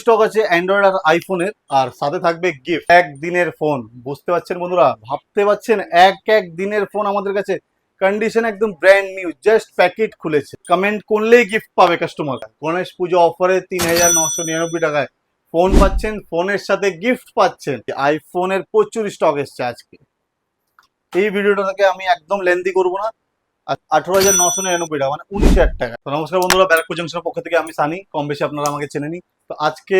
Stock আছে Android আর আইফোনের, আর সাথে থাকবে গিফট এক দিনের ফোন বুঝতে পারছেন বন্ধুরা? ভাবতে পারছেন, এক এক দিনের ফোন আমাদের কাছে কন্ডিশন একদম ব্র্যান্ড নিউ জাস্ট প্যাকেট খুলেছে। কমেন্ট করলেই গিফট পাবে কাস্টমার গণেশ পুজো অফারে তিন হাজার নশো নিরানব্বই টাকায় ফোন পাচ্ছেন ফোনের সাথে গিফট পাচ্ছেন। আইফোনের প্রচুর স্টক এসছে আজকে। এই ভিডিওটাকে আমি একদম লেন্দি করব না। আঠারো হাজার নশো নিরানব্বই টাকা মানে উনিশ হাজার টাকা। নমস্কার বন্ধুরা, ব্যারাকপুর জংশনের পক্ষ থেকে আমি সানি। কম বেশি আপনারা আমাকে চেনে নি তো আজকে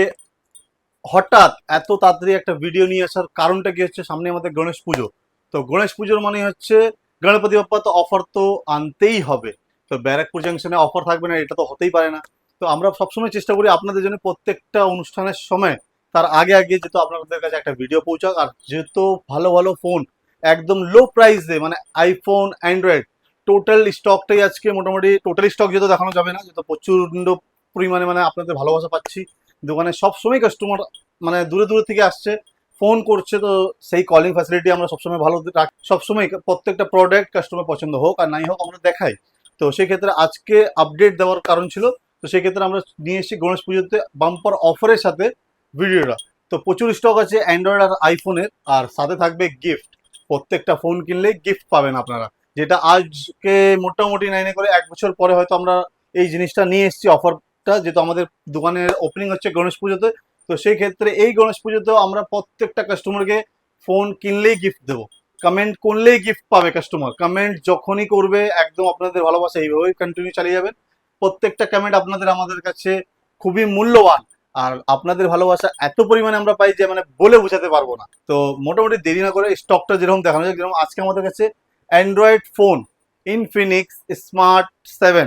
হঠাৎ এত তাড়াতাড়ি একটা ভিডিও নিয়ে আসার কারণটা কি হচ্ছে? সামনে আমাদের গণেশ পুজো। তো গণেশ পুজোর মানে হচ্ছে গণপতি বাপ্পা তো অফার তো আনতেই হবে। তো ব্যারাকপুর জাংশনে অফার থাকবে না, এটা তো হতেই পারে না। তো আমরা সবসময় চেষ্টা করি আপনাদের জন্য প্রত্যেকটা অনুষ্ঠানের সময় তার আগে আগে যেহেতু আপনাদের কাছে একটা ভিডিও পৌঁছাক, আর যেহেতু ভালো ভালো ফোন একদম লো প্রাইসে মানে আইফোন অ্যান্ড্রয়েড টোটাল স্টকটাই আজকে মোটামুটি টোটাল স্টক যেহেতু দেখানো যাবে না, যেহেতু প্রচণ্ড পরিমাণে মানে আপনাদের ভালোবাসা পাচ্ছি। দোকানে সবসময় কাস্টমার মানে দূরে দূরে থেকে আসছে ফোন করছে, তো সেই কলিং ফ্যাসিলিটি আমরা সবসময় ভালো রাখ সবসময় প্রত্যেকটা প্রোডাক্ট কাস্টমার পছন্দ হোক আর নাই হোক আমরা দেখাই। তো সেই ক্ষেত্রে আজকে আপডেট দেওয়ার কারণ ছিল, তো সেই ক্ষেত্রে আমরা নিয়ে এসেছি গণেশ পুজোতে বাম্পার অফারের সাথে ভিডিওটা। তো প্রচুর স্টক আছে অ্যান্ড্রয়েড আর আইফোনের আর সাথে থাকবে গিফট প্রত্যেকটা ফোন কিনলে গিফট পাবেন আপনারা। যেটা আজকে মোটামুটি নাইনে করে এক বছর পরে হয়তো আমরা এই জিনিসটা নিয়ে এসেছি অফারটা যেহেতু আমাদের দোকানের ওপেনিং হচ্ছে গণেশ পুজোতে, তো সেই ক্ষেত্রে এই গণেশ পুজোতেও আমরা প্রত্যেকটা কাস্টমারকে ফোন কিনলেই গিফট দেবো। কমেন্ট করলেই গিফট পাবে কাস্টমার কমেন্ট যখনই করবে, একদম আপনাদের ভালোবাসা এইভাবেই কন্টিনিউ চালিয়ে যাবেন। প্রত্যেকটা কমেন্ট আপনাদের আমাদের কাছে খুবই মূল্যবান। আর আপনাদের ভালোবাসা এত পরিমাণে আমরা পাই যে মানে বলে বোঝাতে পারব না। তো মোটামুটি দেরি না করে স্টকটা যেরকম দেখানো যায়, যেরকম আজকে আমাদের কাছে Android phone Infinix smart seven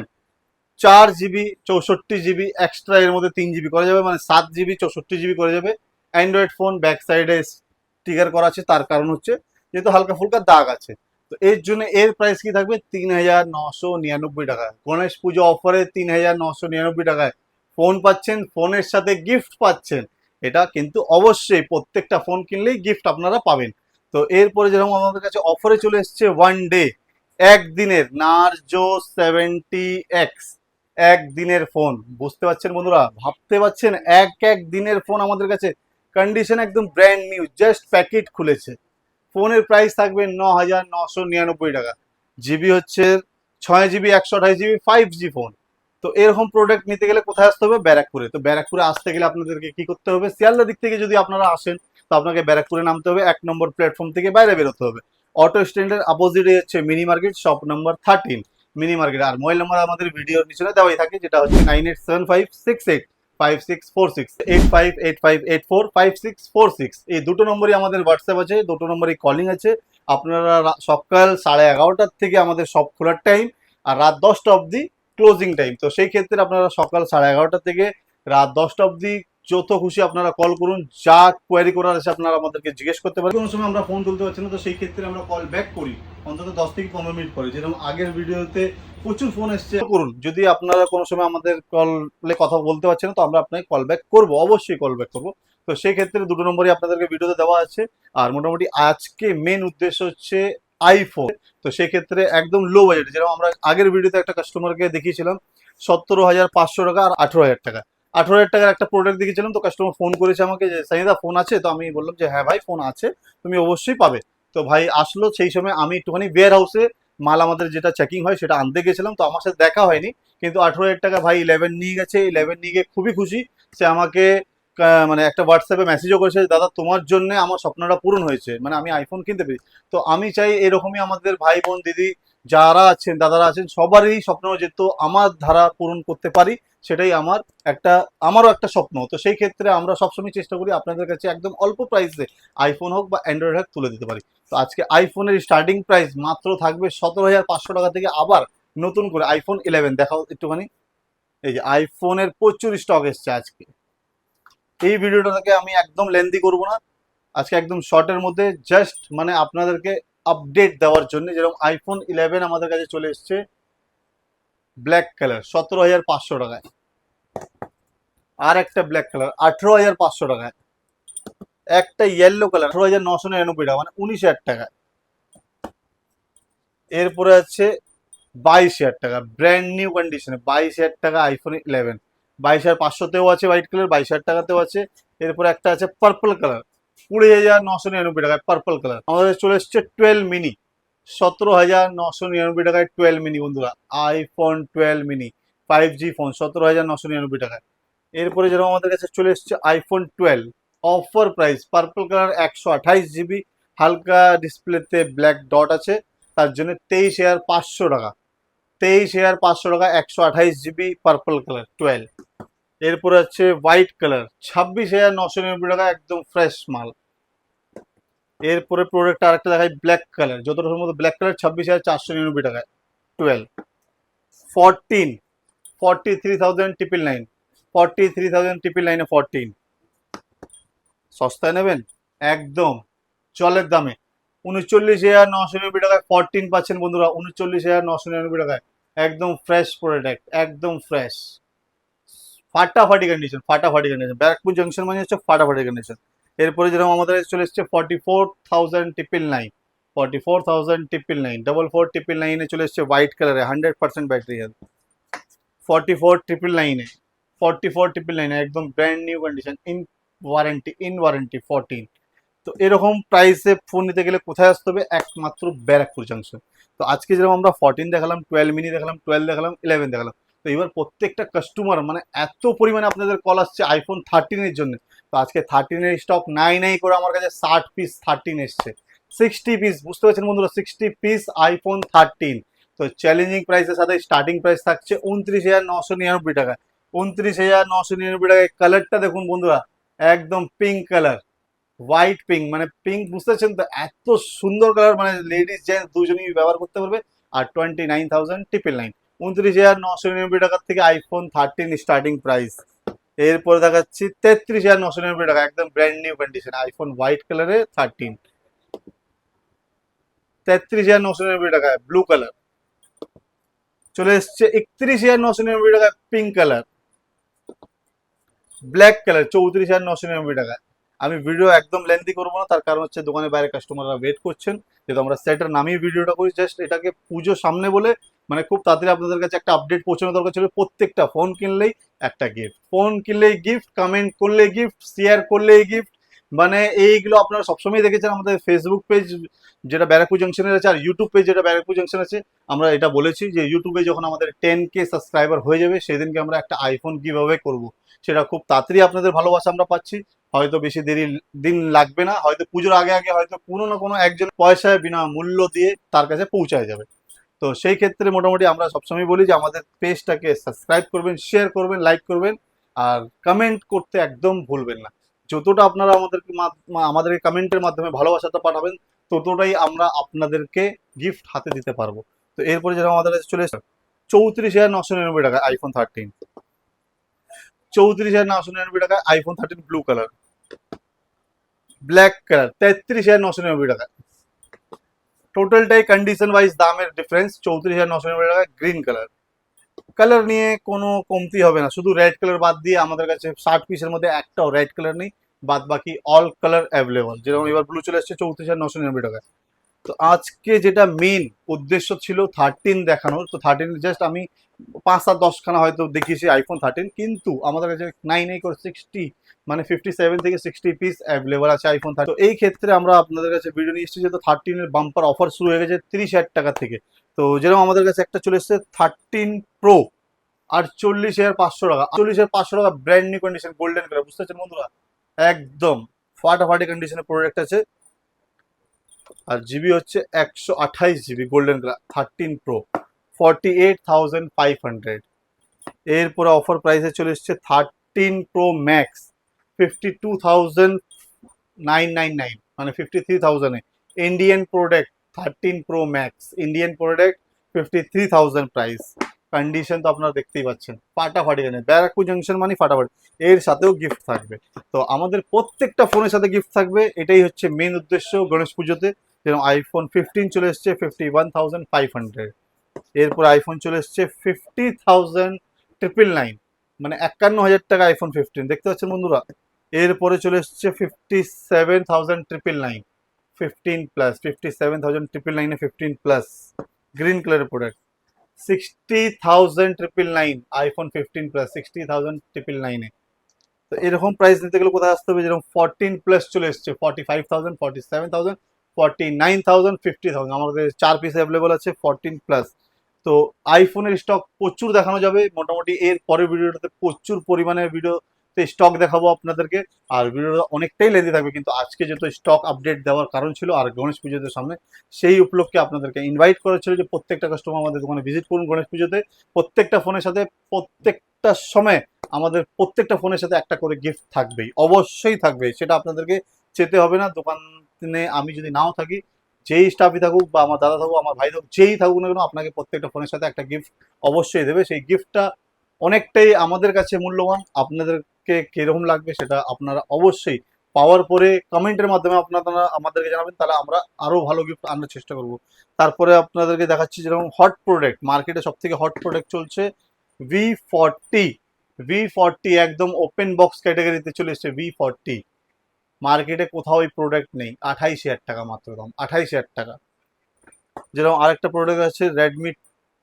চার জিবি চৌষট্টি জিবি এক্সট্রা এর মধ্যে তিন জিবি করা যাবে মানে সাত জিবি চৌষট্টি জিবি করা যাবে। অ্যান্ড্রয়েড ফোন ব্যাক সাইডে স্টিকার করা আছে, তার কারণ হচ্ছে যেহেতু হালকা ফুলকা দাগ আছে। তো এর জন্য এর প্রাইস কি থাকবে? তিন হাজার নশো নিরানব্বই টাকা। গণেশ পুজো অফারে তিন হাজার নশো নিরানব্বই টাকায় ফোন পাচ্ছেন ফোনের সাথে গিফট পাচ্ছেন। এটা কিন্তু অবশ্যই প্রত্যেকটা ফোন কিনলেই গিফট আপনারা পাবেন। তো এরপরে যেরকম আমাদের কাছে অফারে চলে এসছে ওয়ান ডে একদিনের, নার্জো সেভেন্টি এক্স একদিনের ফোন বুঝতে পারছেন বন্ধুরা? ভাবতে পারছেন? এক এক দিনের ফোন আমাদের কাছে। কন্ডিশন একদম ব্র্যান্ড নিউ জাস্ট প্যাকেট খুলেছে। ফোনের প্রাইস থাকবে ন হাজার নশো নিরানব্বই টাকা। জিবি হচ্ছে ছয় জিবি একশো আঠাশ জিবি ফাইভ জি ফোন তো এরকম প্রোডাক্ট নিতে গেলে কোথায় আসতে হবে? ব্যারাকপুরে। তো ব্যারাকপুরে আসতে গেলে আপনাদেরকে কি করতে হবে? শিয়ালদা দিক থেকে যদি আপনারা আসেন, তো আপনাকে ব্যারাকপুরে নামতে হবে। এক নম্বর প্ল্যাটফর্ম থেকে বাইরে বেরোতে হবে। অটো স্ট্যান্ডের অপোজিটে হচ্ছে mini market shop number thirteen mini market আর মোবাইল নাম্বার আমাদের ভিডিওর নিচে দেওয়াই থাকে, যেটা হচ্ছে nine eight seven five six eight five six four six eight five eight five eight four five six four six এই দুটো নম্বরই আমাদের হোয়াটসঅ্যাপ আছে, দুটো নম্বরই কলিং আছে। আপনারা সকাল সাড়ে এগারোটার থেকে আমাদের সব খোলার টাইম আর রাত দশটা অবধি ক্লোজিং টাইম তো সেই ক্ষেত্রে আপনারা সকাল সাড়ে এগারোটা থেকে রাত দশটা অবধি যত খুশি আপনারা কল করুন, যা কোয়ারি করার আছে আপনারা আমাদেরকে জিজ্ঞেস করতে পারেন। কোনো সময় আমরা ফোন তুলতে পারছি না, তো সেই ক্ষেত্রে আমরা কল ব্যাক করি। অন্তত দশ থেকে পনেরো মিনিট পরে। যেরকম আগের ভিডিওতে প্রচুর ফোন এসছে। করুন, যদি আপনারা কোনো সময় আমাদের কলে কথা বলতে পারছেন তো আমরা আপনাকে কল ব্যাক করব, অবশ্যই কল ব্যাক করব। তো সেই ক্ষেত্রে দুটো নম্বরই আপনাদেরকে ভিডিওতে দেওয়া আছে। আর মোটামুটি আজকে মেন উদ্দেশ্য হচ্ছে আইফোন তো সেই ক্ষেত্রে একদম লো বাজেট যেরকম আমরা আগের ভিডিওতে একটা কাস্টমারকে দেখিয়েছিলাম সতেরো হাজার পাঁচশো টাকা আর আঠেরো হাজার টাকা। আঠেরো হাজার টাকার একটা প্রোডাক্ট দেখিয়েছিলাম, তো কাস্টমার ফোন করেছে আমাকে যে সাইদা ফোন আছে? তো আমি বললাম যে হ্যাঁ ভাই ফোন আছে, তুমি অবশ্যই পাবে। তো ভাই আসলো সেই সময় আমি একটুখানি ওয়ার হাউসে মাল আমাদের যেটা চেকিং হয় সেটা আনতে গেছিলাম, তো আমার সাথে দেখা হয়নি। কিন্তু আঠেরো হাজার টাকা ভাই ইলেভেন নিয়ে গেছে ইলেভেন নিয়ে গিয়ে খুবই খুশি। সে আমাকে মানে একটা হোয়াটসঅ্যাপে মেসেজও করেছে, দাদা, তোমার জন্য আমার স্বপ্নটা পূরণ হয়েছে। মানে আমি আইফোন কিনতে পেরেছি। তো আমি চাই এরকমই আমাদের ভাই বোন, দিদি যারা আছেন, দাদারা আছেন, সবারই স্বপ্ন যেহেতু আমার ধারা পূরণ করতে পারি, সেটাই আমার একটা, আমারও একটা স্বপ্ন। তো সেই ক্ষেত্রে আমরা সবসময় চেষ্টা করি আপনাদের কাছে একদম অল্প প্রাইসে আইফোন হোক বা অ্যান্ড্রয়েড হোক তুলে দিতে পারি। তো আজকে আইফোনের স্টার্টিং প্রাইস মাত্র থাকবে সতেরো হাজার পাঁচশো টাকা থেকে আবার নতুন করে আইফোন ইলেভেন দেখাও একটুখানি। এই যে আইফোনের প্রচুর স্টক এসছে আজকে। এই ভিডিওটাকে আমি একদম লেন্দি করব না। আজকে একদম শর্টের মধ্যে জাস্ট মানে আপনাদেরকে আপডেট দেওয়ার জন্য যেরকম আইফোন ইলেভেন আমাদের কাছে চলে এসছে ব্ল্যাক কালার সতেরো হাজার পাঁচশো টাকায়। আর একটা ব্ল্যাক কালার আঠেরো হাজার পাঁচশো টাকায়। একটা ইয়েলো কালার আঠেরো হাজার নশো নিরানব্বই টাকা মানে উনিশ হাজার টাকা এরপরে আছে বাইশ হাজার টাকা ব্র্যান্ড নিউ কন্ডিশনে বাইশ হাজার টাকা আইফোন ইলেভেন বাইশ হাজার পাঁচশোতেও আছে হোয়াইট কালার বাইশ হাজার টাকাতেও আছে। এরপরে একটা আছে পার্পল কালার কুড়ি হাজার নশো নিরানব্বই টাকায় পার্পল কালার আমাদের চলে এসছে টুয়েলভ মিনি সতেরো হাজার নশো নিরানব্বই টাকায় টুয়েলভ মিনি বন্ধুরা। IPhone twelve mini five G phone সতেরো হাজার নশো নিরানব্বই টাকায়। এরপরে যেরকম আমাদের কাছে চলে এসছে iPhone twelve offer price purple colour একশো আঠাইশ জিবি হালকা ডিসপ্লেতে ব্ল্যাক ডট আছে। তার জন্য তেইশ হাজার পাঁচশো টাকা। তেইশ হাজার পাঁচশো টাকা একশো আঠাইশ জিবি পার্পল কালার টুয়েলভ এরপরে হচ্ছে হোয়াইট কালার ছাব্বিশ হাজার নশো নিরানব্বই টাকা, একদম ফ্রেশ মাল। এরপরে প্রোডাক্ট আরেকটা দেখাই ব্ল্যাক কালার যতটা সম্ভবত ব্ল্যাক কালার ছাব্বিশ হাজার চারশো নিরানব্বই টাকায় twelve fourteen forty three thousand triple nine forty three thousand triple নাইনে ফরটিন সস্তায় নেবেন? একদম। জলের দামে। উনচল্লিশ হাজার নশো নিরানব্বই টাকায় ফরটিন পাচ্ছেন বন্ধুরা, উনচল্লিশ হাজার নশো নিরানব্বই টাকায়। একদম ফ্রেশ প্রোডাক্ট একদম ফ্রেশ ফাটাফাটি কন্ডিশন ফাটাফাটি কন্ডিশন ব্যারাকপুর জংশন মানে হচ্ছে ফাটাফাটি কন্ডিশন এরপরে যেরকম আমাদের চলে এসছে forty four thousand triple nine forty four thousand triple nine double four triple নাইনে চলে এসছে হোয়াইট কালারে hundred percent battery health forty four triple নাইনে ফর্টি ফোর ট্রিপল নাইনে একদম brand new condition in warranty in warranty fourteen তো এরকম প্রাইসে ফোন নিতে গেলে কোথায় আসতে হবে? একমাত্র ব্যারাকপুর জাংশন তো আজকে যেরকম আমরা ফোরটিন দেখালাম টুয়েলভ মিনি দেখালাম টুয়েলভ দেখালাম ইলেভেন দেখালাম। তো এবার প্রত্যেকটা কাস্টমার মানে এত পরিমাণে আপনাদের কল আসছে আইফোন থার্টিনের জন্য। তো আজকে থার্টিনের স্টক নাই নাই করে আমার কাছে ষাট পিস থার্টিন এসছে। সিক্সটি পিস বুঝতে পারছেন বন্ধুরা? সিক্সটি পিস আইফোন থার্টিন তো চ্যালেঞ্জিং প্রাইসের সাথে স্টার্টিং প্রাইস থাকছে উনত্রিশ হাজার নশো নিরানব্বই টাকা। উনত্রিশ হাজার নশো নিরানব্বই টাকায় কালারটা দেখুন বন্ধুরা, একদম পিঙ্ক কালার হোয়াইট পিঙ্ক মানে পিঙ্ক বুঝতে পারছেন তো? এত সুন্দর কালার মানে লেডিস জেন্টস দুজনেই ব্যবহার করতে পারবে। আর twenty nine thousand triple nine উনত্রিশ হাজার নশো নিরানব্বই টাকার থেকে আইফোন থার্টিন স্টার্টিং প্রাইস এরপরে দেখাচ্ছি তেত্রিশ হাজার নশো নিরানব্বই টাকা, একদম brand new condition iPhone white কালারে থার্টিন তেত্রিশ হাজার নশো নিরানব্বই টাকায় ব্লু কালার চলে এসছে একত্রিশ হাজার নশো নিরানব্বই টাকায় পিঙ্ক কালার ব্ল্যাক কালার চৌত্রিশ হাজার নশো নিরানব্বই টাকায়। আমি ভিডিও একদম লেন্দি করব না, তার কারণ হচ্ছে দোকানের বাইরে কাস্টমাররা ওয়েট করছেন। যেহেতু আমরা সেটার নামিয়ে ভিডিওটা করি জাস্ট এটাকে পুজো সামনে বলে মানে খুব তাড়াতাড়ি আপনাদের কাছে একটা আপডেট পৌঁছানো দরকার ছিল। প্রত্যেকটা ফোন কিনলেই একটা গিফট ফোন কিনলেই গিফট কমেন্ট করলেই গিফট শেয়ার করলেই গিফট মানে এইগুলো আপনারা সবসময় দেখেছেন, আমাদের ফেসবুক পেজ যেটা ব্যারাকপুর জাংশনের আছে আর ইউটিউব পেজ যেটা ব্যারাকপুর জাংশন আছে, আমরা এটা বলেছি যে ইউটিউবে যখন আমাদের টেন কে সাবস্ক্রাইবার হয়ে যাবে, সেদিনকে আমরা একটা আইফোন কীভাবে করব। সেটা খুব তাড়াতাড়ি আপনাদের ভালোবাসা আমরা পাচ্ছি। হয়তো বেশি দেরি দিন লাগবে না, হয়তো পুজোর আগে আগে হয়তো কোনো না কোনো একজন পয়সায় বিনা মূল্য দিয়ে তার কাছে পৌঁছায় যাবে। তো সেই ক্ষেত্রে মোটামুটি আমরা সবসময় বলি যে আমাদের পেজটাকে সাবস্ক্রাইব করবেন শেয়ার করবেন লাইক করবেন, আর কমেন্ট করতে একদম ভুলবেন না। যতটা আপনারা আমাদেরকে আমাদেরকে কমেন্টের মাধ্যমে ভালোবাসাটা পাঠাবেন, ততটাই আমরা আপনাদেরকে গিফট হাতে দিতে পারব। তো এরপরে যেরকম আমাদের কাছে চলে এসেছে, চৌত্রিশ হাজার নশো নিরানব্বই টাকা আইফোন থার্টিন চৌত্রিশ হাজার নশো নিরানব্বই টাকা iPhone thirteen blue colour black colour তেত্রিশ হাজার নশো নিরানব্বই টাকা টোটালটাই কন্ডিশন ওয়াইজ দামের ডিফারেন্স চৌত্রিশ হাজার নশো নিরানব্বই টাকা গ্রিন কালার কালার নিয়ে কোনো কমতি হবে না। শুধু রেড কালার বাদ দিয়ে আমাদের কাছে ষাট পিসের মধ্যে একটাও রেড কালার নেই। বাদ বাকি অল কালার অ্যাভেলেবল যেরকম এবার ব্লু চলে এসছে চৌত্রিশ হাজার নশো নিরানব্বই টাকা তো আজকে যেটা মেন উদ্দেশ্য ছিল থার্টিন দেখানোর। তো থার্টিন জাস্ট আমি পাঁচ সাত দশখানা হয়তো দেখিয়েছি আইফোন থার্টিন কিন্তু আমাদের কাছে নাইন এই করে সিক্সটি মানে ফিফটি সেভেন থেকে সিক্সটি পিস অ্যাভেলেবল আছে আইফোন থার্টি তো এই ক্ষেত্রে আমরা আপনাদের কাছে ভিডিও নিয়ে এসেছি, যেহেতু থার্টিনের বাম্পার অফার শুরু হয়ে গেছে তিরিশ হাজার টাকা থেকে। তো যেরকম আমাদের কাছে একটা চলে এসেছে থার্টিন প্রো আর চল্লিশ হাজার পাঁচশো টাকা। চল্লিশ হাজার পাঁচশো টাকা brand new condition golden colour বুঝতে পারছেন বন্ধুরা? একদম ফাটাফাটি কন্ডিশনের প্রোডাক্ট আছে। আর জিবি হচ্ছে একশো আঠাইশ GB golden colour thirteen pro forty eight thousand five hundred এরপরে অফার প্রাইসে চলে এসছে thirteen pro max fifty two thousand nine nine nine মানে fifty three থাউজেন্ডে Indian product thirteen pro max Indian product fifty three thousand price condition তো আপনারা দেখতেই পাচ্ছেন, ফাটাফাটি জানেন ব্যারাকপুর জাংশন মানে ফাটাফাটি, এর সাথেও গিফট থাকবে। তো আমাদের প্রত্যেকটা ফোনের সাথে গিফট থাকবে, এটাই হচ্ছে মেন উদ্দেশ্য গণেশ পুজোতে যেরকম আইফোন ফিফটিন চলে এসছে fifty one thousand five hundred এরপর আইফোন চলে এসছে ফিফটি থাউজেন্ড ট্রিপল নাইন মানে একান্ন হাজার টাকা আইফোন ফিফটিন দেখতে পাচ্ছেন বন্ধুরা? এরপরে চলে এসছে fifty seven thousand triple nine fifteen plus fifty seven thousand triple নাইনে ফিফটিন প্লাস গ্রিন কালারের product sixty thousand triple nine iPhone fifteen plus sixty thousand triple নাইনে তো এরকম প্রাইস নিতে গেলে কোথায় আসতে হবে? যেরকম ফোরটিন প্লাস চলে এসছে forty five thousand forty seven thousand forty nine thousand fifty thousand আমাদের চার পিস অ্যাভেলেবল আছে ফোরটিন প্লাস তো আইফোনের স্টক প্রচুর দেখানো যাবে। মোটামুটি এর পরের ভিডিওটাতে প্রচুর পরিমাণে ভিডিওতে স্টক দেখাবো আপনাদেরকে। আর ভিডিওটা অনেকটাই লেন্দি থাকবে, কিন্তু আজকে যেহেতু স্টক আপডেট দেওয়ার কারণ ছিল আর গণেশ পুজোতে সামনে, সেই উপলক্ষে আপনাদেরকে ইনভাইট করা ছিল যে প্রত্যেকটা কাস্টমার আমাদের দোকানে ভিজিট করুন গণেশ পুজোতে। প্রত্যেকটা ফোনের সাথে প্রত্যেকটা সময় আমাদের প্রত্যেকটা ফোনের সাথে একটা করে গিফট থাকবেই, অবশ্যই থাকবে সেটা আপনাদেরকে চেতে হবে না। দোকানে আমি যদি নাও থাকি, যেই স্টাফই থাকুক বা আমার দাদা থাকুক, আমার ভাই থাকুক, যেই থাকুক না কেন, আপনাকে প্রত্যেকটা ফোনের সাথে একটা গিফট অবশ্যই দেবে। সেই গিফটটা অনেকটাই আমাদের কাছে মূল্যবান। আপনাদেরকে কীরকম লাগবে সেটা আপনারা অবশ্যই পাওয়ার পরে কমেন্টের মাধ্যমে আপনারা আমাদেরকে জানাবেন, তাহলে আমরা আরও ভালো গিফট আনার চেষ্টা করব। তারপরে আপনাদেরকে দেখাচ্ছি যেরকম হট প্রোডাক্ট মার্কেটে সব থেকে হট প্রোডাক্ট চলছে ভি ফর্টি ভি ফর্টি একদম ওপেন বক্স ক্যাটাগরিতে চলে এসছে ভি ফর্টি মার্কেটে কোথাও এই প্রোডাক্ট নেই। আঠাইশ হাজার টাকা মাত্র দাম, আঠাইশ হাজার টাকা। যেরকম আরেকটা প্রোডাক্ট আছে রেডমি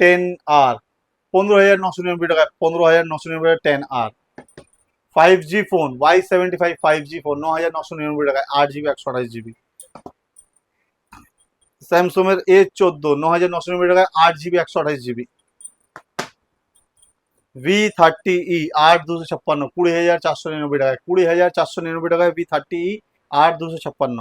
টেন আর পনেরো হাজার নশো নিরানব্বই টাকা, পনেরো হাজার নশো নিরানব্বই টেন আর five G phone Y seventy five five G phone ন হাজার নশো নিরানব্বই টাকায় আট জিবি একশো আঠাশ জিবি স্যামসং এ চোদ্দ ন হাজার নশো নিরানব্বই টাকায় আট জিবি একশো আঠাশ জিবি ভি থার্টি ই আট দুশো ছাপ্পান্ন, কুড়ি হাজার চারশো নিরানব্বই টাকায় কুড়ি হাজার চারশো নিরানব্বই টাকায় ভি থার্টি ই আট দুশো ছাপ্পান্ন।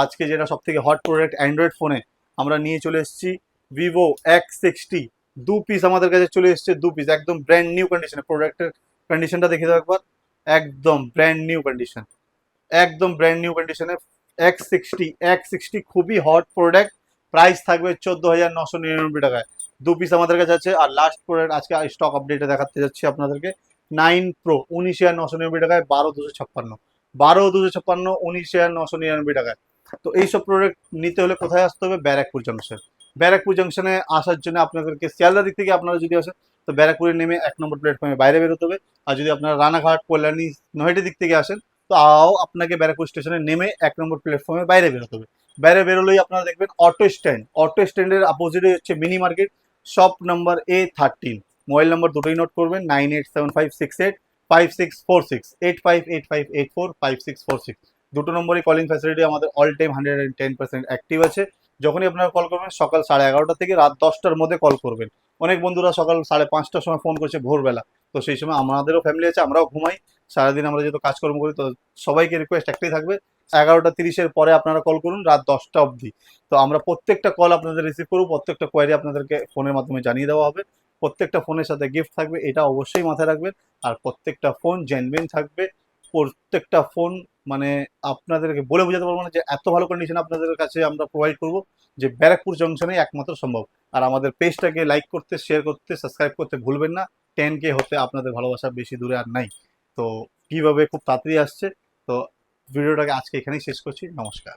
আজকে যেটা সব থেকে হট প্রোডাক্ট অ্যান্ড্রয়েড ফোনে আমরা নিয়ে চলে এসেছি ভিভো এক্স সিক্সটি দু পিস আমাদের কাছে চলে এসেছে, দু পিস একদম ব্র্যান্ড নিউ কন্ডিশনে প্রোডাক্টের কন্ডিশনটা দেখে দাও একবার। একদম ব্র্যান্ড নিউ কন্ডিশন একদম ব্র্যান্ড নিউ কন্ডিশনে এক্স সিক্সটি এক্স সিক্সটি খুবই হট প্রোডাক্ট প্রাইস থাকবে চোদ্দ হাজার নশো নিরানব্বই টাকায়। দু পিস আমাদের কাছে আছে, আর লাস্ট প্রোডাক্ট আজকে স্টক আপডেটে দেখাতে যাচ্ছি আপনাদেরকে নাইন প্রো উনিশ হাজার নশো নিরানব্বই টাকায় বারো দুশো ছাপ্পান্ন। বারো দুশো ছাপ্পান্ন, উনিশ হাজার নশো নিরানব্বই টাকায়। তো এইসব প্রোডাক্ট নিতে হলে কোথায় আসতে হবে? ব্যারাকপুর জাংশন ব্যারাকপুর জাংশনে আসার জন্য আপনাদেরকে শিয়ালদা দিক থেকে আপনারা যদি আসেন, তো ব্যারাকপুরে নেমে এক নম্বর প্ল্যাটফর্মে বাইরে বেরোতে হবে। আর যদি আপনারা রানাঘাট, কল্যাণী নয়টি দিক থেকে আসেন, তো আও আপনাকে ব্যারাকপুর স্টেশনে নেমে এক নম্বর প্ল্যাটফর্মে বাইরে বেরোতে হবে। বাইরে বেরোলেই আপনারা দেখবেন অটো স্ট্যান্ড অটো স্ট্যান্ডের অপোজিটে হচ্ছে mini market shop number A thirteen mobile number দুটোই নোট করবেন nine eight seven five six eight five six four six eight five eight five eight four five six four six দুটো নম্বরই calling facility আমাদের all time hundred and ten percent active আছে। যখনই আপনারা call করবেন, সকাল সাড়ে এগারোটা থেকে রাত দশটার মধ্যে কল করবেন। অনেক বন্ধুরা সকাল সাড়ে পাঁচটার সময় ফোন করছে ভোরবেলা। তো সেই সময় আমাদেরও ফ্যামিলি আছে, আমরাও ঘুমাই। সারাদিন আমরা যেহেতু কাজকর্ম করি, তো সবাইকে রিকোয়েস্ট একটাই থাকবে, এগারোটা তিরিশের পরে আপনারা কল করুন, রাত দশটা অবধি। তো আমরা প্রত্যেকটা কল আপনাদের রিসিভ করব, প্রত্যেকটা কোয়ারি আপনাদেরকে ফোনের মাধ্যমে জানিয়ে দেওয়া হবে। প্রত্যেকটা ফোনের সাথে গিফট থাকবে, এটা অবশ্যই মাথায় রাখবেন। আর প্রত্যেকটা ফোন জেনবিন থাকবে। প্রত্যেকটা ফোন মানে আপনাদেরকে বলে বোঝাতে পারব না যে এত ভালো কন্ডিশন আপনাদের কাছে আমরা প্রোভাইড করব যে ব্যারাকপুর জংশনে একমাত্র সম্ভব। আর আমাদের পেজটাকে লাইক করতে শেয়ার করতে সাবস্ক্রাইব করতে ভুলবেন না। টেন কে হতে আপনাদের ভালোবাসা বেশি দূরে আর নাই। তো কীভাবে খুব তাড়াতাড়ি আসছে, তো ভিডিওটাকে আজকে এখানেই শেষ করছি। নমস্কার।